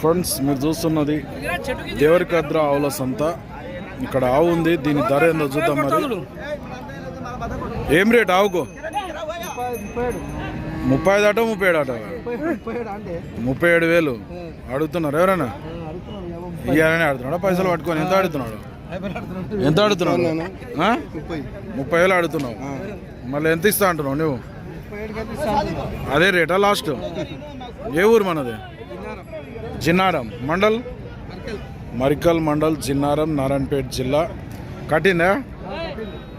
Friends మీరు చూస్తున్నది దేవరికద్ర ఆవుల సంత. ఇక్కడ ఆవు ఉంది దీని ధర ఏందో చూద్దాం మరి. ఏం రేట్ ఆవుకు? ముప్పై ఐదు అట ముప్పై ఏడు అట? ముప్పై ఏడు వేలు. అడుగుతున్నారు ఎవరైనా? ఇయ్యాలని అడుగుతున్నాడు పైసలు పట్టుకొని ఎంత అడుగుతున్నాడు ఎంత అడుగుతున్నాడు ఆ? ముప్పై వేలు అడుగుతున్నావు మళ్ళీ ఎంత ఇస్తా అంటున్నావు నువ్వు? అదే రేటా లాస్ట్? ఏ ఊరు మనది? జిన్నారం మండల్? మరికల్ మండల్ జిన్నారం నారాయణపేట జిల్లా. కట్టిందా?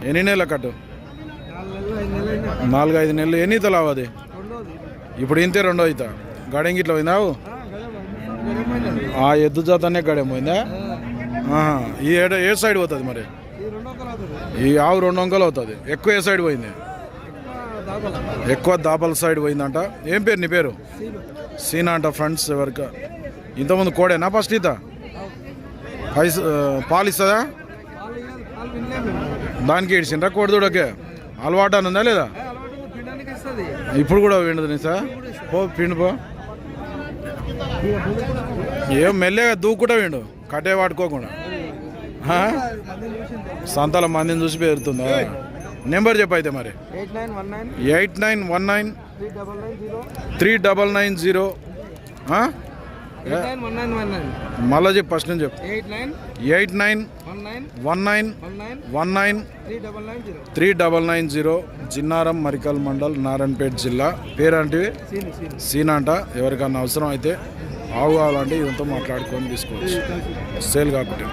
ఎన్ని నెలల కట్టు? నాలుగైదు నెలలు. ఎన్ని తలావు అది ఇప్పుడు ఇంతే రెండో అవుతా గడెంగి ఇట్లా పోయిందావు ఆ ఎద్దు జాతనే గడెం పోయిందా? ఈ ఏడ ఏ సైడ్ పోతుంది మరి? ఈ ఆవు రెండు వంకలు అవుతుంది. ఎక్కువ ఏ సైడ్ పోయింది? ఎక్కువ దాపల సైడ్ పోయిందంట. ఏం పేరు నీ పేరు? సీనా అంట ఫ్రెండ్స్ ఎవరిక? ఇంతకుముందు కోడేనా ఫస్ట్ ఈత? పైస పాలు ఇస్తుందా? దానికి ఇడిచిండ్రా కోడిదూడకే అలవాటు అని ఉందా లేదా? ఇప్పుడు కూడా విండదు సార్? పో పిండి పో. ఏం మెల్లగా దూకుంటా విండు కట్టే పట్టుకోకుండా సంతాల మందిని చూసి పేరుతుందా? నెంబర్ చెప్పైతే అయితే మరి. Eight nine one nine eight nine one nine three double nine zero మళ్ళా చెప్పు ఫస్ట్ నుంచి చెప్పు. Eight nine one nine one nine three double nine zero Jinnaram Marikal mandal Narayanpet జిల్లా. పేరంటివి? Scene scene. సీన్ అంట. ఎవరికన్నా అవసరం అయితే ఆవు కావాలంటే ఇదంతా మాట్లాడుకొని తీసుకోవచ్చు. సేల్ కాబట్టి